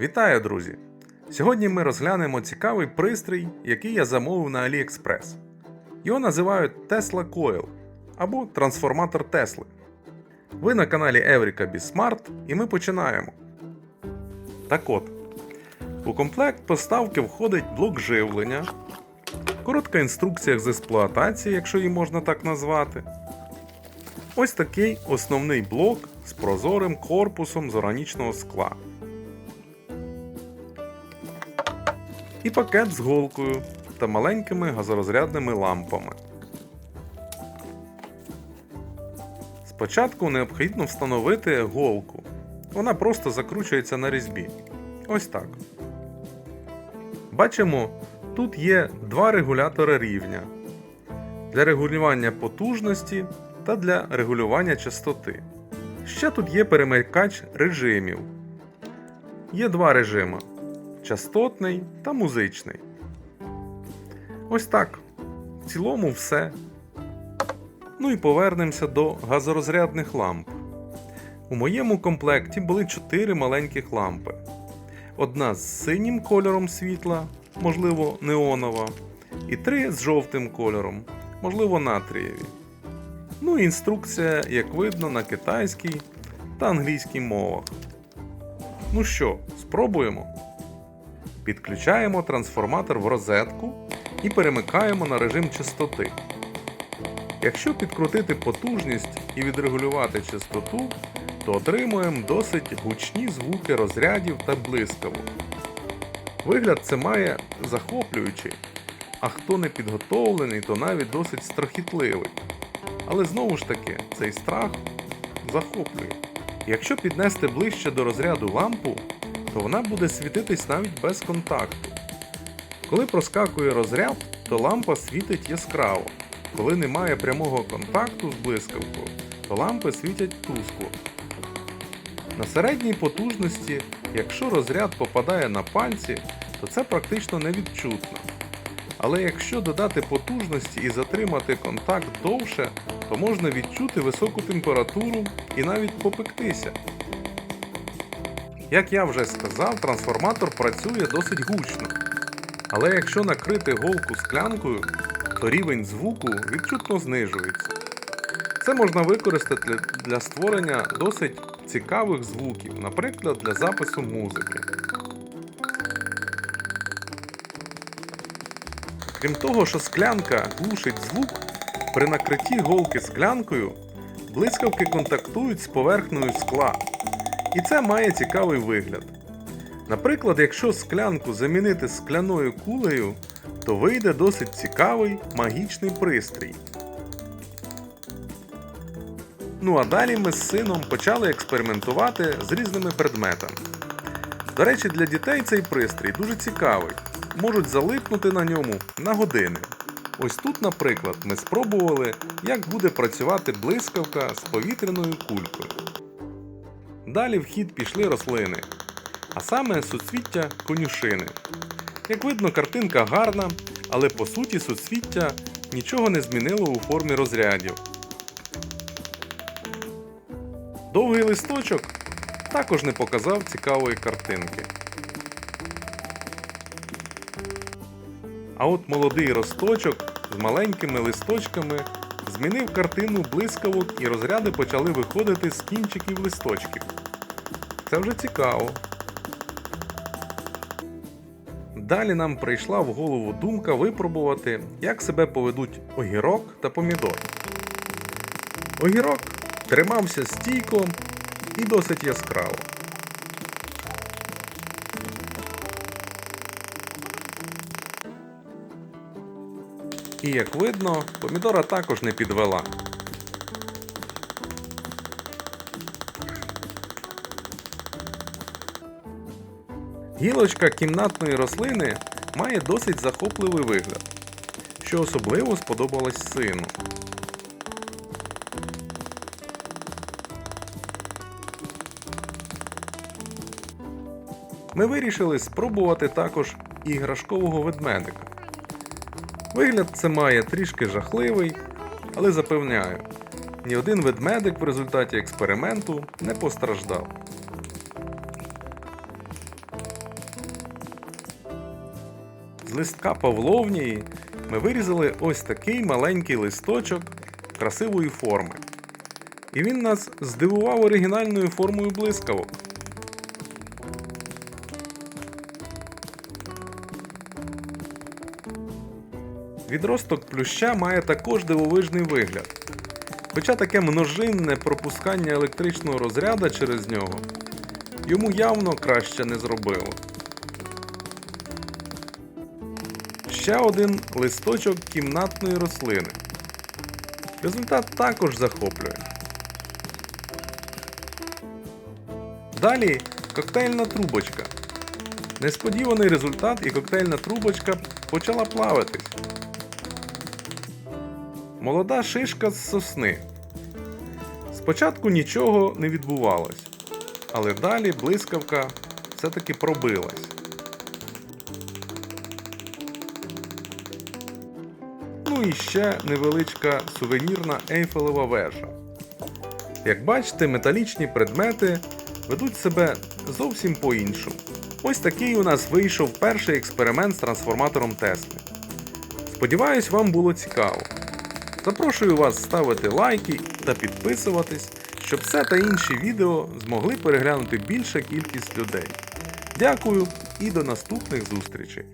Вітаю, друзі! Сьогодні ми розглянемо цікавий пристрій, який я замовив на AliExpress. Його називають Tesla Coil або трансформатор Тесли. Ви на каналі Еврика Smart і ми починаємо. Так от, у комплект поставки входить блок живлення, коротка інструкція з експлуатації, якщо її можна так назвати. Ось такий основний блок з прозорим корпусом з органічного скла. І пакет з голкою та маленькими газорозрядними лампами. Спочатку необхідно встановити голку. Вона просто закручується на різьбі. Ось так. Бачимо, тут є два регулятори рівня для регулювання потужності та для регулювання частоти. Ще тут є перемикач режимів. Є два режими частотний та музичний. Ось так. В цілому все. Ну і повернемося до газорозрядних ламп. У моєму комплекті були 4 маленьких лампи. Одна з синім кольором світла, можливо, неонова, і три з жовтим кольором, можливо, натрієві. Ну і інструкція, як видно, на китайській та англійській мовах. Ну що, спробуємо? Підключаємо трансформатор в розетку і перемикаємо на режим частоти. Якщо підкрутити потужність і відрегулювати частоту, то отримуємо досить гучні звуки розрядів та блискавок. Вигляд це має захоплюючий, а хто не підготовлений, то навіть досить страхітливий. Але знову ж таки, цей страх захоплює. Якщо піднести ближче до розряду лампу, то вона буде світитись навіть без контакту. Коли проскакує розряд, то лампа світить яскраво. Коли немає прямого контакту з блискавкою, то лампи світять тускло. На середній потужності, якщо розряд попадає на пальці, то це практично невідчутно. Але якщо додати потужності і затримати контакт довше, то можна відчути високу температуру і навіть попектися. Як я вже сказав, трансформатор працює досить гучно. Але якщо накрити голку склянкою, то рівень звуку відчутно знижується. Це можна використати для створення досить цікавих звуків, наприклад, для запису музики. Крім того, що склянка глушить звук, при накритті голки склянкою блискавки контактують з поверхнею скла. І це має цікавий вигляд. Наприклад, якщо склянку замінити скляною кулею, то вийде досить цікавий магічний пристрій. Ну а далі ми з сином почали експериментувати з різними предметами. До речі, для дітей цей пристрій дуже цікавий. Можуть залипнути на ньому на години. Ось тут, наприклад, ми спробували, як буде працювати блискавка з повітряною кулькою. Далі в хід пішли рослини, а саме суцвіття конюшини. Як видно, картинка гарна, але по суті суцвіття нічого не змінило у формі розрядів. Довгий листочок також не показав цікавої картинки. А от молодий росточок з маленькими листочками змінив картину блискавок і розряди почали виходити з кінчиків листочків. Це вже цікаво. Далі нам прийшла в голову думка випробувати, як себе поведуть огірок та помідор. Огірок тримався стійко і досить яскраво. І як видно, помідора також не підвела. Гілочка кімнатної рослини має досить захопливий вигляд, що особливо сподобалось сину. Ми вирішили спробувати також іграшкового ведмедика. Вигляд це має трішки жахливий, але запевняю, ні один ведмедик в результаті експерименту не постраждав. З листка павловнії ми вирізали ось такий маленький листочок красивої форми. І він нас здивував оригінальною формою блискавок. Відросток плюща має також дивовижний вигляд. Хоча таке множинне пропускання електричного розряда через нього йому явно краще не зробило. Ще один листочок кімнатної рослини. Результат також захоплює. Далі коктейльна трубочка. Несподіваний результат і коктейльна трубочка почала плавитись. Молода шишка з сосни. Спочатку нічого не відбувалось, але далі блискавка все-таки пробилась. Ну і ще невеличка сувенірна ейфелева вежа. Як бачите, металічні предмети ведуть себе зовсім по-іншому. Ось такий у нас вийшов перший експеримент з трансформатором Тесли. Сподіваюсь, вам було цікаво. Запрошую вас ставити лайки та підписуватись, щоб це та інші відео змогли переглянути більша кількість людей. Дякую і до наступних зустрічей!